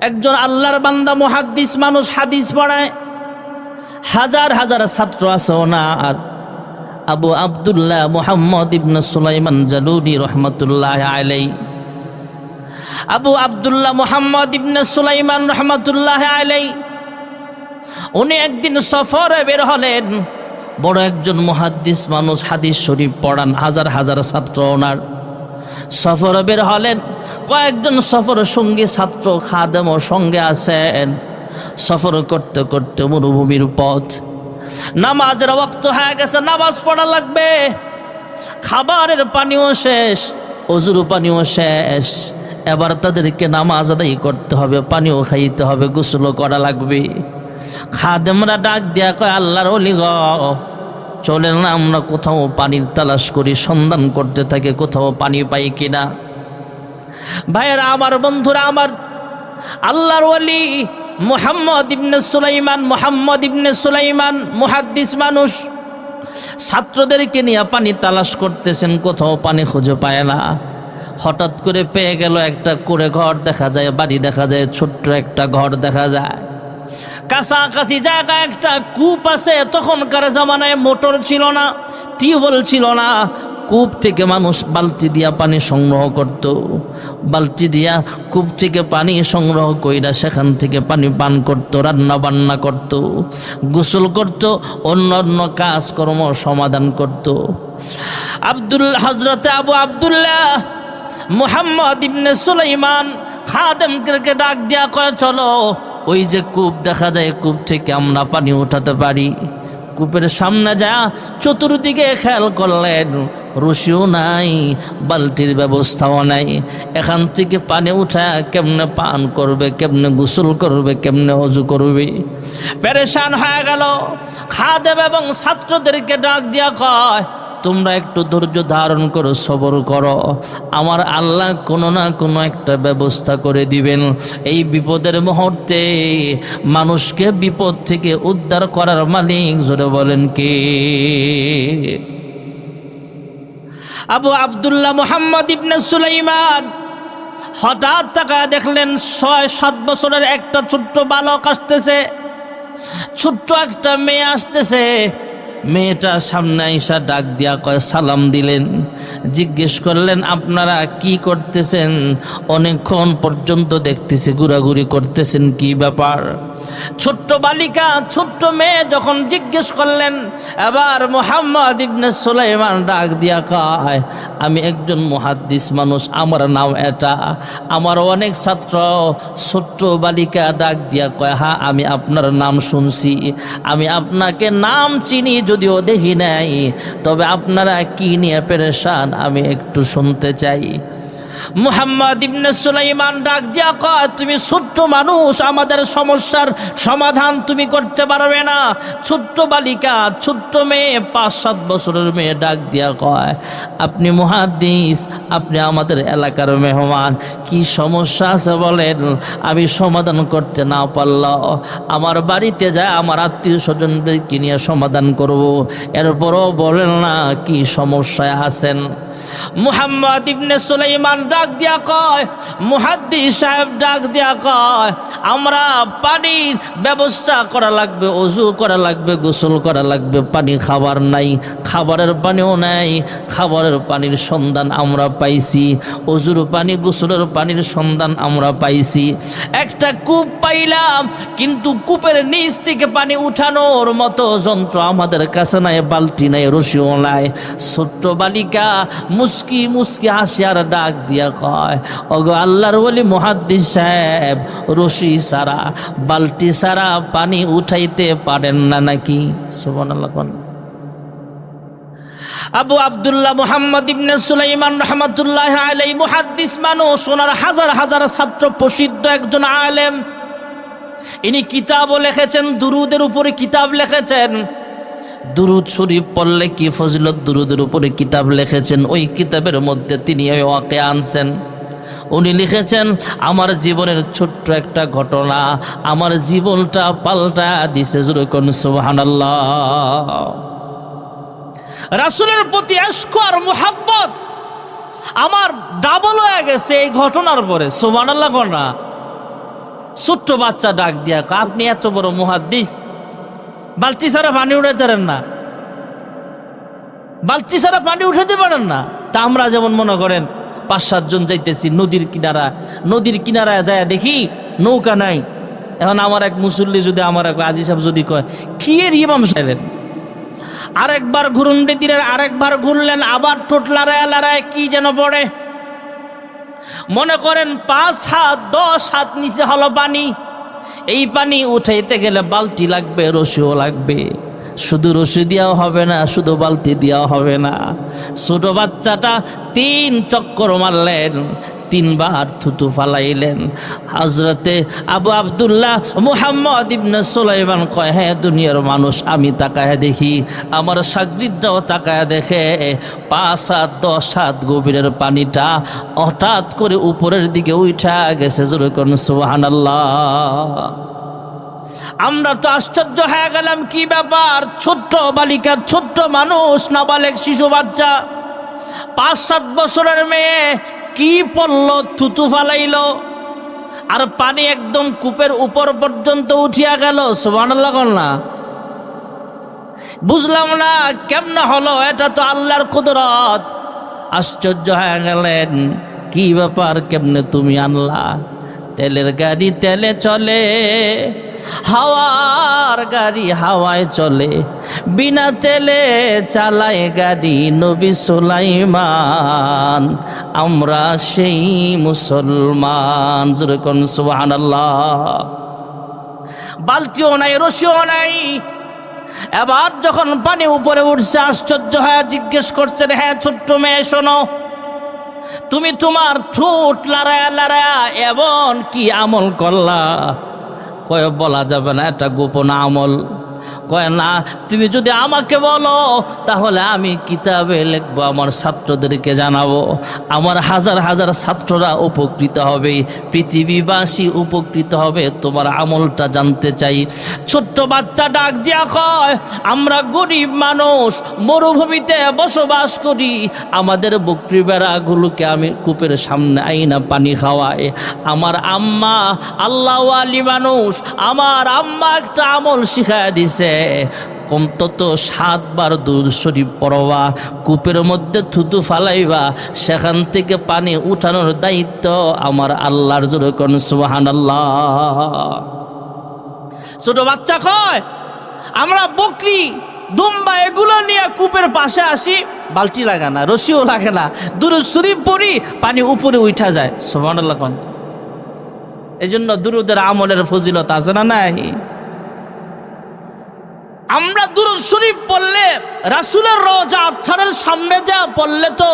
একজন আল্লাহর বান্দা, মুহাদ্দিস মানুষ, হাদিস পড়ায়। হাজার হাজার ছাত্র আছে ওনার। আবু আবদুল্লাহ মুহাম্মদ ইবনে সুলাইমান জালুরি রহমতুল্লাহ আলাই আবু আবদুল্লাহ মুহাম্মদ ইবনে সুলাইমান রহমতুল্লাহ আলাই উনি একদিন সফরে বের হলেন। বড় একজন মুহাদ্দিস মানুষ হাদিস শরীফ পড়ান, হাজার হাজার ছাত্র ওনার। সফরে বের হলেন। কয়েকজন সফর সঙ্গী ছাত্র খাদেম সঙ্গে আছেন। সফর করতে করতে মরুভূমির পথ। নামাজের ওয়াক্ত হয়ে গেছে, নামাজ পড়া লাগবে। খাবারের পানিও শেষ, অজুর পানিও শেষ। এবার তাদেরকে নামাজ আদায় করতে হবে, পানিও খাইতে হবে, গোসলও করা লাগবে। খাদেমরা ডাক দিয়া কয়, আল্লাহর অলি গ। চলেন না, আমরা কোথাও পানির তালাশ করি, সন্ধান করতে থাকি, কোথাও পানি পাই কিনা। ভাইয়েরা, আমার বন্ধুরা, আমার আল্লাহর ওলি মুহাম্মদ ইবনে সুলাইমান, মুহাম্মদ ইবনে সুলাইমান, মুহাদ্দিস মানুষ, ছাত্রদেরকে নিয়ে পানি তালাশ করতেছেন, কোথাও পানি খুঁজে পায় না। হঠাৎ করে পেয়ে গেল একটা করে ঘর, দেখা যায়, বাড়ি দেখা যায়, ছোট্ট একটা ঘর দেখা যায়। কাছাকাছি জায়গা, একটা কূপ আছে। তখনকার জামানায় মোটর ছিল না, টিউবওয়েল ছিল না। কূপ থেকে মানুষ বালতি দিয়া পানি সংগ্রহ করত। বালতি দিয়া কূপ থেকে পানি সংগ্রহ কইরা সেখান থেকে পানি পান করত রান্না বান্না করত, গোসল করত, অন্য অন্য কাজকর্ম সমাধান করত। আব্দুল হজরতে আবু আবদুল্লাহ মুহাম্মদ ইবনে সুলাইমান খাদেমকে ডাক দিয়া কয়, চলো ওই যে কূপ দেখা যায়, কূপ থেকে আমরা পানি উঠাতে পারি। কূপের সামনে যা চতুর্দিকে খেয়াল করলেন, রশিও নাই, বালতির ব্যবস্থাও নাই। এখান থেকে পানি উঠা কেমনে পান করবে, কেমনে গোসল করবে, কেমনে অজু করবে? পেরেশান হয়ে গেল। খাদেব এবং ছাত্রদেরকে ডাক দিয়া কয় তোমরা একটু ধৈর্য ধারণ করো সবর করো। আমার আল্লাহ কোনো না কোনো একটা ব্যবস্থা করে দিবেন। এই বিপদের মুহূর্তে মানুষকে বিপদ থেকে উদ্ধার করার মালিক জোরে বলেন কে? আবু আবদুল্লাহ মোহাম্মদ ইবনে সুলাইমান হঠাৎ তাকা দেখলেন ছয়, সাত বছরের একটা ছোট্ট বালক আসতেছে। ছোট্ট একটা মেয়ে আসতেছে। মেয়েটা সামনে আইসা ডাক দিয়া কয় সালাম দিলেন। জিজ্ঞেস করলেন, আপনারা কি করতেছেন? অনেকক্ষণ পর্যন্ত দেখতেছে, ঘোরাঘুরি করতেছেন কি ব্যাপার? ছোট্ট বালিকা, ছোট্ট মেয়ে যখন জিজ্ঞেস করলেন, এবার মোহাম্মদ ইবনে সুলাইমান ডাক দিয়া কয়, আমি একজন মহাদ্দিস মানুষ, আমার নাম এটা। আমার অনেক ছাত্র ছোট্ট বালিকা ডাক দিয়া কয় হা আমি আপনার নাম শুনছি। আমি আপনাকে নাম চিনি, যদিও দেখি নাই। তবে আপনারা কি নিয়ে পেরেশান? আমি একটু শুনতে চাই। মুহাম্মদ ইবনে সুলাইমান ডাক দিয়া কয়, তুমি ছোট্ট মানুষ, আমাদের সমস্যার সমাধান তুমি করতে পারবে না। ছোট্ট বালিকা, ছোট্ট মেয়ে, পাঁচ, সাত বছরের মেয়ে ডাক দিয়া কয়, আপনি মুহাদ্দিস, আপনি আমাদের এলাকার মেহমান, কি সমস্যা আছে বলেন? আমি সমাধান করতে না পারলাম আমার বাড়িতে যায় আমার আত্মীয় স্বজনদেরকে নিয়ে সমাধান করব। এরপরও বলেন না, কি সমস্যায় আছেন? মুহাম্মদ ইবনে সুলাইমান ডাক দিয়া কয়, মুহাদ্দিস সাহেব ডাক দিয়া কয়, আমরা পানির ব্যবস্থা করা লাগবে, অজু করা লাগবে, গোসল করা লাগবে, পানি খাবার নাই, খাবারের পানিও নাই, খাবারের পানির সন্ধান আমরা পাইছি, অজুর পানি, গোসলের পানির সন্ধান আমরা পাইছি। একটা কূপ পাইলাম, কিন্তু কূপের নিচ থেকে পানি উঠানোর মতো যন্ত্র আমাদের কাছে নাই, বালতি নাই, রশিও নাই। ছোট্ট বালিকা মুস্কি মুস্কি হাসি আর ডাক দিয়া কয়, ওগো আল্লাহর বলি মহাদ্দিস সাহেব, রশি সারা বালতি সারা পানি উঠাইতে পারেন না নাকি? সুবহান আল্লাহ আবু আবদুল্লাহ মুহাম্মদ ইবনে সুলাইমান রহমতুল্লাহ আলাই মুহাদ্দিস মানুষ, ওনার হাজার হাজার ছাত্র, প্রসিদ্ধ একজন আলেম। ইনি কিতাবও লিখেছেন, দুরুদের উপরে কিতাব লিখেছেন। দুরুদ শরীফ পড়লে কি ফজিলত দুরুদের উপরে কিতাব লিখেছেন? ওই কিতাবের মধ্যে তিনি ওই ওয়াকে আনছেন। উনি লিখেছেন, আমার জীবনের ছোট্ট একটা ঘটনা, আমার জীবনটা পাল্টা দিছে যেরকম সুবহানাল্লাহ। রাসুলের প্রতি আশক আর মোহাব্বত আমার ডাবল হয়ে গেছে এই ঘটনার পরে, সুবহানাল্লাহ না। ছোট্ট বাচ্চা ডাক দিয়া আপনি এত বড় মুহাদ্দিস বালতি ছাড়া পানি উঠাতে পারেন না। বালতি ছাড়া পানি উঠাতে পারেন না। তা আমরা যেমন মনে করেন, পাঁচ সাতজন যাইতেছি নদীর কিনারা। নদীর কিনারায় যায় দেখি নৌকা নাই। এখন আমার এক মুসল্লি যদি আমার এক আজি সাহেব যদি কয়, কি এর ইমাম সাহেবেন আরেকবার ঘুরুন দিলেন আরেকবার ঘুরলেন, আবার ঠোঁট লড়ায় লড়ায় কি যেন পড়ে। মনে করেন পাঁচ হাত, দশ হাত নিচে হলো পানি। এই পানি উঠাইতে গেলে বালতি লাগবে রসিও লাগবে। শুধু রশি দেওয়াও হবে না, শুধু বালতি দেওয়াও হবে না। ছোট বাচ্চাটা তিন চক্কর মারলেন তিনবার থুতু ফালাইলেন। হজরতে আবু আবদুল্লাহ মুহাম্মদ ইবনে সুলাইমান কয় হ্যাঁ দুনিয়ার মানুষ, আমি তাকায় দেখি, আমার সাগরিদটাও তাকায় দেখে, পাঁচ হাত, দশ হাত গভীরের পানিটা হঠাৎ করে উপরের দিকে উঠা গেছে, জোরে করুন সুবহানাল্লাহ। আমরা তো আশ্চর্য হয়ে গেলাম, কি ব্যাপার? ছোট্ট বালিকা, ছোট্ট মানুষ, নাবালেক শিশু বাচ্চা, পাঁচ সাত বছরের মেয়ে কি পড়ল, থুতু ফালাইল। আর পানি একদম কূপের উপর পর্যন্ত উঠিয়া গেল, সুবহানাল্লাহ না। বুঝলাম না, কেমন হলো, এটা তো আল্লাহর কুদরত। আশ্চর্য হয়ে গেলেন, কি ব্যাপার, কেমনে তুমি আনলা? তেলের গাড়ি তেলে চলে, হাওয়ার গাড়ি হাওয়ায় চলে। বিনা তেলে চালায় গাড়ি নবী সুলাইমান, আমরা সেই মুসলমান। যেরকম সুবাহান বালতিও নাই, রশিও নাই। এবার যখন পানি উপরে উঠছে, আশ্চর্য হয়ে জিজ্ঞেস করছেন হ্যাঁ ছোট্ট মেয়ে, শোনো। তুমি তোমার ঠোঁট লড়ায়া লড়ায়া এমন কি আমল করলা? কয়, বলা যাবে না, এটা গোপন আমল। কয়, না, তুমি যদি আমাকে বলো, তাহলে আমি কিতাবে লিখব, আমার ছাত্রদেরকে জানাব। আমার হাজার হাজার ছাত্ররা উপকৃত হবে, পৃথিবীবাসী উপকৃত হবে, তোমার আমলটা জানতে চাই। ছোট্ট বাচ্চা ডাক দিয়া কয়, আমরা গরিব মানুষ, মরুভূমিতে বসবাস করি। আমাদের বকরি বেড়াগুলোকে আমি কূপের সামনে আইনা পানি খাওয়াই। আমার আম্মা আল্লাহ আলী মানুষ, আমার আম্মা একটা আমল শিখায় দিছে কমতত সাতবার দুধ শরীফ পড়বা, কূপের মধ্যে থুতু ফালাইবা, সেখান থেকে পানি উঠানোর দায়িত্ব আমার আল্লাহর জোরে কোন সুবাহান ছোট বাচ্চা কয়, আমরা বকরি, দুম্বা এগুলো নিয়ে কূপের পাশে আসি, বালতি লাগে না, রশিও লাগে না, দুরুদ শরীফ পড়ি, পানি উপরে উঠা যায় সোমান আল্লাহ এই জন্য দুরুদের আমলের ফজিলত আছে না নাই? আমরা দুরুদ শরীফ পড়লে, রাসুলের রজা আচ্ছারের সামনে যা পড়লে তো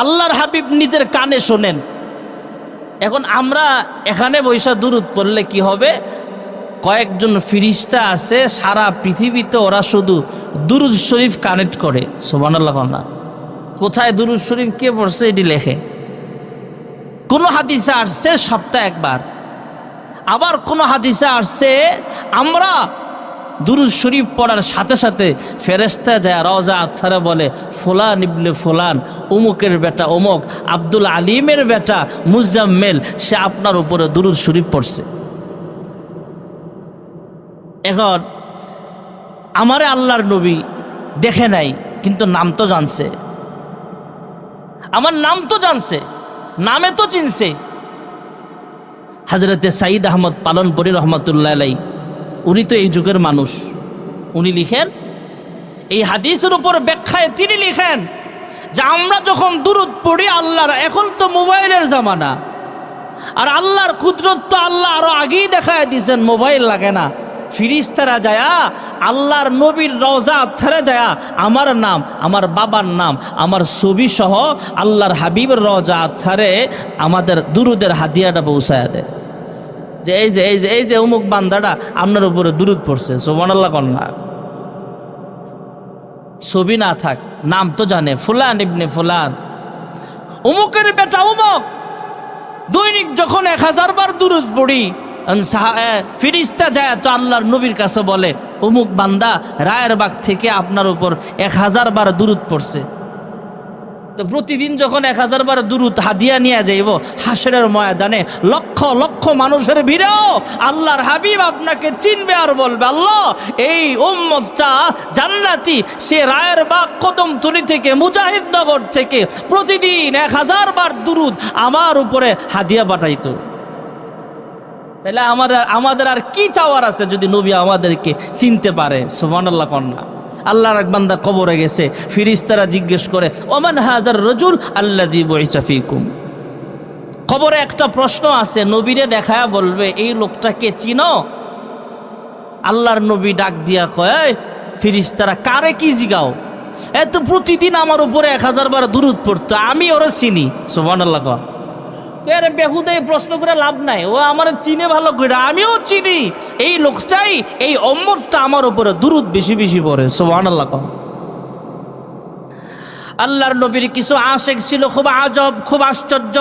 আল্লাহর হাবিব নিজের কানে শোনেন। এখন আমরা এখানে বৈশা দুরুদ পড়লে কি হবে? কয়েকজন ফিরিস্তা আছে, সারা পৃথিবীতে ওরা শুধু দুরুদ শরীফ কানেক্ট করে। সোবানাল্লাহ না কোথায় দুরুদ শরীফ? কে পড়ছে? এটি লেখে। কোনো হাদিসে আসছে সপ্তাহে একবার। আবার কোনো হাদিসে আসছে, আমরা দুরুদ শরীফ পড়ার সাথে সাথে ফেরেস্তা যায় রজা আচ্ছারা বলে, ফুলান ইবনে ফুলান অমুকের বেটা অমুক আব্দুল আলিমের বেটা মুজাম্মেল, সে আপনার উপরে দুরুদ শরীফ পড়ছে। এখন, আমারে আল্লাহর নবী দেখে নাই, কিন্তু নাম তো জানছে। আমার নাম তো জানছে, নামে তো চিনছে। হাজরতে সাইদ আহমদ পালনপুরি রহমতুল্লাহ আলাই উনি তো এই যুগের মানুষ। উনি লিখেন, এই হাদিসের উপর ব্যাখ্যায় তিনি লিখেন যে আমরা যখন দূরত পড়ি আল্লাহর, এখন তো মোবাইলের জামানা। আর আল্লাহর কুদরত তো আল্লাহ আরও আগেই দেখায় দিয়েছেন, মোবাইল লাগে না। ফিরিস্তারা যায়া, আল্লাহর নবীর রওজা ছেড়ে যায়া, আমার নাম, আমার বাবার নাম, আমার ছবি সহ আল্লাহর হাবিবের রওজা ছাড়ে আমাদের দুরুদের হাদিয়াটা পৌঁছায় দেয়। যে এই যে এই যে এই যে অমুক বান্দাটা আপনার উপরে দূরত পড়ছে সোমান আল্লাহ কন্যা ছবি না থাক, নাম তো জানে, ফুলান ইবনে ফুলান। অমুকের বেটা অমুক। দৈনিক যখন এক হাজার বার দূরত পড়ি ফিরিস্তা যায় তো আল্লাহর নবীর কাছে বলে, অমুক বান্দা রায়ের বাগ থেকে আপনার উপর এক হাজার বার দূরত পড়ছে। তো প্রতিদিন যখন এক হাজার বার দূরত হাদিয়া নিয়ে যাইব, হাসরের ময়দানে লক্ষ লক্ষ মানুষের ভিড়েও। আল্লাহর হাবিব আপনাকে চিনবে আর বলবে, আল্লাহ, এই উম্মতটা জান্নাতি। সে রায়ের বাগ কদমতলি থেকে মুজাহিদনগর থেকে প্রতিদিন এক হাজার বার দুরুদ আমার উপরে হাদিয়া পাঠাইতো। তাহলে আমাদের আমাদের আর কি চাওয়ার আছে যদি নবী আমাদেরকে চিনতে পারে? সোমান আল্লাহ কন্যা। আল্লাহর এক বান্দা কবরে গেছে, ফিরিস্তারা জিজ্ঞেস করে, ওমান হাজার রজুল আল্লাহ দি বইচাফিকুম খবরে একটা প্রশ্ন আছে, নবীরে দেখায় বলবে, এই লোকটাকে চিনো? আল্লাহর নবী ডাক দিয়া কয় ফিরিস্তারা, কারে কি জিগাও? এত প্রতিদিন আমার উপরে এক হাজার বার দূরত পড়তো, আমি ওরা চিনি। সোমান আল্লাহ কয় আরে বেহুদে প্রশ্ন করে লাভ নাই। ও আমার চিনে ভালো করে আমিও চিনি। এই লোকটাই, এই অম্মতটা আমার উপরে দূরত বেশি বেশি পড়ে সোহান আল্লাহ কম আল্লাহর নবীর কিছু আশেক ছিল, খুব আজব, খুব আশ্চর্য।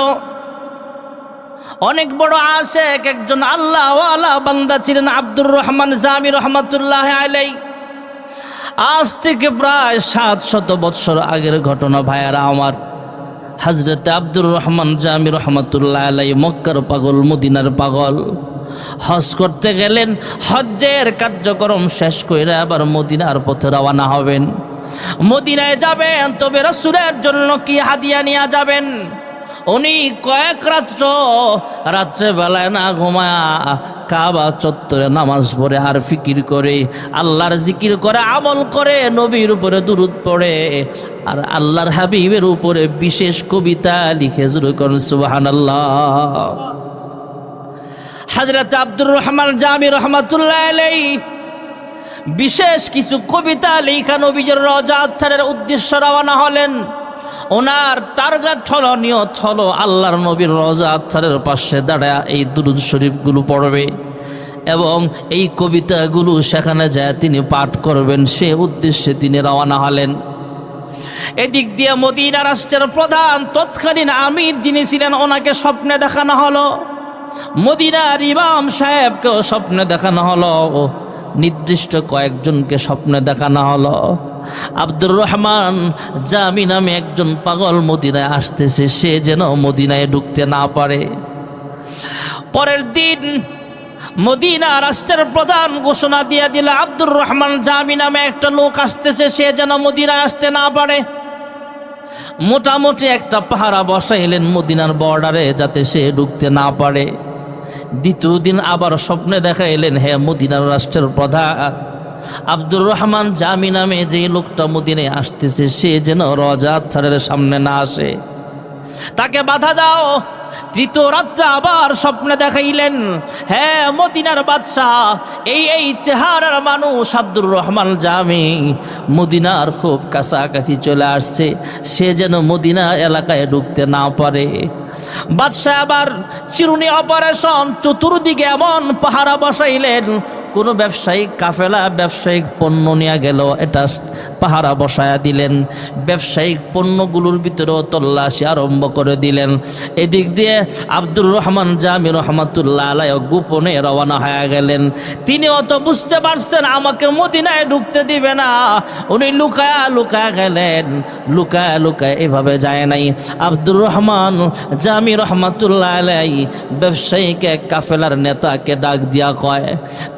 অনেক বড় আশেক, একজন আল্লাহ আল্লাহ বান্দা ছিলেন আব্দুর রহমান জামি রহমতুল্লাহ আলাই আজ থেকে প্রায় সাত শত বৎসর আগের ঘটনা, ভাইয়ারা আমার। হজরত আব্দুর রহমান জামি রহমতুল্লাহ আলাই মক্কার পাগল, মদিনার পাগল। হজ করতে গেলেন, হজ্জের কার্যক্রম শেষ করে আবার মদিনার পথে রওনা হবেন। মদিনায় যাবেন, তবে রসুলের জন্য কি হাদিয়া নিয়ে যাবেন? উনি কয়েক রাত্র রাত্রে বেলায় না ঘুমায়া কাবা চত্বরে নামাজ পড়ে আর ফিকির করে, আল্লাহর জিকির করে, আমল করে, নবীর উপরে দুরুদ পড়ে আর আল্লাহর হাবিবের উপরে বিশেষ কবিতা লিখে শুরু করেন সুবাহান আল্লাহ হাজরত আব্দুর রহমান জামি রহমাতুল্লাহ আলাই বিশেষ কিছু কবিতা লেখা নবীজের রজা উদ্দেশ্য রওনা হলেন। ওনার টার্গেট হলো নিয়ত হলো আল্লাহর নবীর রজা আত্মারের পাশে দাঁড়া এই দুরুদ শরীফগুলো পড়বে এবং এই কবিতাগুলো সেখানে যায় তিনি পাঠ করবেন, সে উদ্দেশ্যে তিনি রওনা হলেন। এদিক দিয়ে মদিনা রাষ্ট্রের প্রধান, তৎকালীন আমির যিনি ছিলেন, ওনাকে স্বপ্নে দেখানো হলো। মদিনার ইমাম সাহেবকেও স্বপ্নে দেখানো হলো। নির্দিষ্ট কয়েকজনকে স্বপ্নে দেখানো হলো। আব্দুর রহমান, জামি নামে একজন পাগল মদিনায় আসতেছে, সে যেন মদিনায় ঢুকতে না পারে। পরের দিন মদিনা রাষ্ট্রের প্রধান ঘোষণা দিয়ে দিল, আব্দুর রহমান জামি নামে একটা লোক আসতেছে, সে যেন মদিনায় আসতে না পারে। মোটামুটি একটা পাহারা বসাইলেন মদিনার বর্ডারে, যাতে সে ঢুকতে না পারে। দ্বিতীয় দিন আবার স্বপ্নে দেখা এলেন হে মদিনার রাষ্ট্রের প্রধান আব্দুর রহমান জামি নামে যে লোকটা মদিনায় আসতেছে, সে যেন রজা ছাড়ের সামনে না আসে। তাকে বাধা দাও। তৃতীয় রাত্রে আবার স্বপ্নে দেখাইলেন হ্যাঁ মদিনার বাদশাহ, এই এই চেহারার মানুষ আব্দুর রহমান জামি। মদিনার খুব কাছাকাছি চলে আসছে, সে যেন মদিনা এলাকায় ঢুকতে না পারে। বাদশাহ আবার চিরুনি অপারেশন, চতুর্দিকে এমন পাহারা বসাইলেন কোনো ব্যবসায়িক কাফেলা ব্যবসায়িক পণ্য নিয়ে গেল এটা পাহারা বসায়া দিলেন। ব্যবসায়িক পণ্যগুলোর ভিতরেও তল্লাশি আরম্ভ করে দিলেন। এদিক দিয়ে আব্দুর রহমান জামি রহমাতুল্লাহ আলাই গোপনে রওনা হয়ে গেলেন। তিনি অত বুঝতে পারছেন আমাকে মদিনায় ঢুকতে দিবে না। উনি লুকায়া লুকায়া গেলেন। লুকায়া লুকায় এভাবে যায় নাই। আব্দুর রহমান জামি রহমাতুল্লাহ আলাই ব্যবসায়িক এক কাফেলার নেতাকে ডাক দিয়া কয়,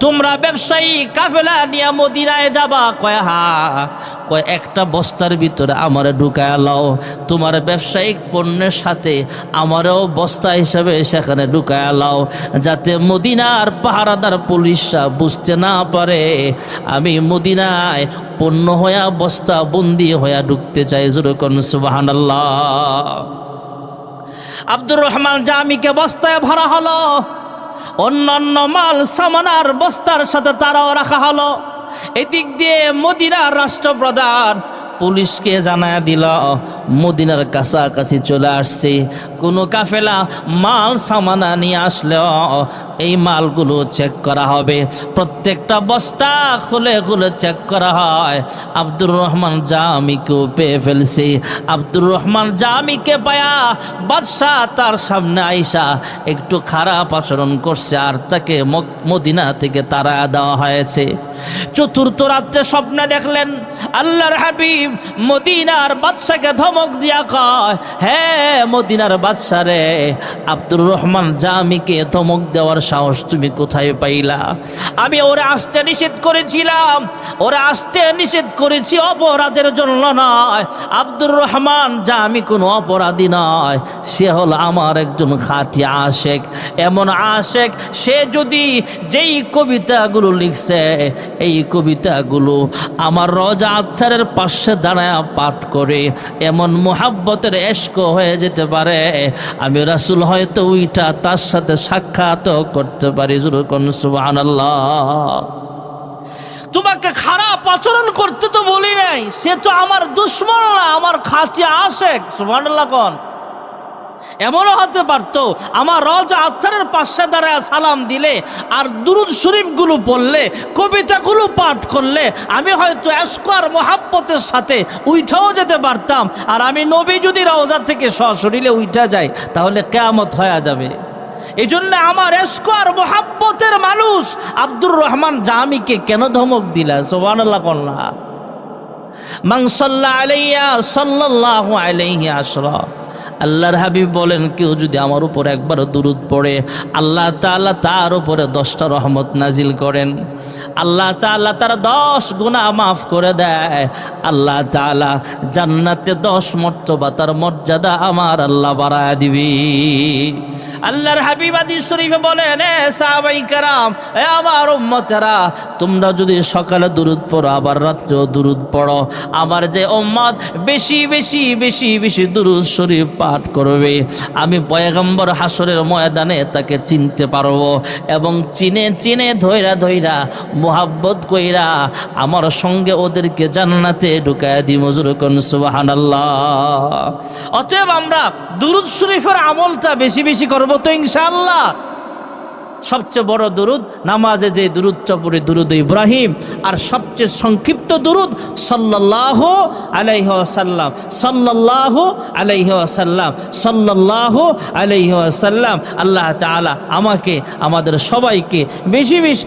তোমরা ব্যবসায়ী, কাফেলা নিয়ে মদিনায় যাবা। কয়, হা। কয়, একটা বস্তার ভিতরে আমার ঢুকায় লাও। তোমার ব্যবসায়িক পণ্যের সাথে আমারও বস্তা হিসাবে সেখানে ঢুকায় লাও। যাতে মদিনার পাহারাদার পুলিশরা বুঝতে না পারে, আমি মদিনায় পণ্য হইয়া, বস্তা বন্দি হইয়া ঢুকতে চাই। যেরকম সুবাহান আব্দুর রহমান জামিকে বস্তায় ভরা হলো। অন্যান্য মাল সামানার বস্তার সাথে তারাও রাখা হলো। এদিক দিয়ে মদিনার রাষ্ট্রপ্রধান পুলিশকে জানায় দিল মদিনার কাছাকাছি চলে আসছে। কোনো কাফেলা মাল সামানা নিয়ে আসলেও এই মালগুলো চেক করা হবে। প্রত্যেকটা বস্তা খুলে খুলে চেক করা হয়। আব্দুর রহমান জামিকেও পেয়ে ফেলছে। আব্দুর রহমান জামিকে পায়া বাদশাহ তার সামনে আইসা একটু খারাপ আচরণ করছে আর তাকে মদিনা থেকে তারা দেওয়া হয়েছে। চতুর্থ রাত্রে স্বপ্নে দেখলেন, আল্লাহর হাবিব মদিনার বাদশাকে ধমক দিয়া কয় হ্যাঁ মদিনার বাদশা রে আব্দুর রহমান জামিকে ধমক দেওয়ার সাহস তুমি কোথায় পাইলা? আমি ওরা আসতে নিষেধ করেছিলাম, ওরা আসতে নিষেধ করেছি অপরাধের জন্য নয়। আব্দুর রহমান জামি কোনো অপরাধী নয়, সে হল আমার একজন খাঁটি আশেক। এমন আশেক সে যদি যেই কবিতাগুলো লিখছে, এই কবিতাগুলো আমার রজা আত্মারের পাশে দাঁড়ায় পাঠ করে। এমন মোহাব্বতের এস্ক হয়ে যেতে পারে। আমি রাসুল হয়তো উইটা তার সাথে সাক্ষাৎ করতে পারি। জুরুকন তোমাকে খারাপ আচরণ করতে তো বলি নাই। সে তো আমার দুশ্মন না, আমার খাঁচি আসে সুবাহ এমনও হতে পারতো, আমার রজ আত্মারের পাশে দাঁড়ায় সালাম দিলে আর দুরুদ শরীফগুলো পড়লে, কবিতাগুলো পাঠ করলে, আমি হয়তো এসকর মোহাব্বতের সাথে উইঠাও যেতে পারতাম। আর আমি নবী যদি রওজা থেকে সশরীরে উইঠা যাই, তাহলে কেয়ামত হয়ে যাবে। এই জন্য আমার এসকর মোহাব্বতের মানুষ আব্দুর রহমান জামিকে কেন ধমক দিলা? সোবান কন্যা মান সাল্লা আলাইয়া সাল্লাল্লাহু আলাইহি আসরা। আল্লাহর হাবিব বলেন, কেউ যদি আমার উপর একবার দুরুদ পড়ে, আল্লাহ তাআলা তার উপরে দশটা রহমত নাজিল করেন। আল্লাহ তাআলা তার দশ গুনাহ মাফ করে দেয়। আল্লাহ তাআলা জান্নাতে দশ মর্তবা তার মর্যাদা আমার আল্লাহ বাড়ায় দিবি। আল্লাহর হাবিব আদি শরীফে বলেন, এ কারাম, এ আমার উম্মতেরা, তোমরা যদি সকালে দুরুদ পড়ো, আবার রাত্রেও দুরুদ পড়ো। আমার যে উম্মত, বেশি বেশি বেশি বেশি দুরুদ শরীফ পাঠ করবে। আমি পয়গম্বর হাসরের ময়দানে তাকে চিনতে পারব এবং চিনে চিনে ধৈরা ধৈরা মোহাব্বত কইরা আমার সঙ্গে ওদেরকে জান্নাতে ঢুকায় দি। মজুর সুবহানাল্লাহ। অতএব আমরা দুরুদ শরীফের আমলটা বেশি বেশি করব তো ইনশাআল্লাহ। সবচেয়ে বড় দুরুদ নামাজে যে দুরুদ চপুরি দুরুদ ইব্রাহিম। আর সবচেয়ে সংক্ষিপ্ত দুরুদ সাল্লাহ আলাইহ সাল্লাম সাল্লাহ আলাইহ সাল্লাম সাল্লাহ আলাইহ সাল্লাম আল্লাহ তালা আমাকে, আমাদের সবাইকে বেশি বেশি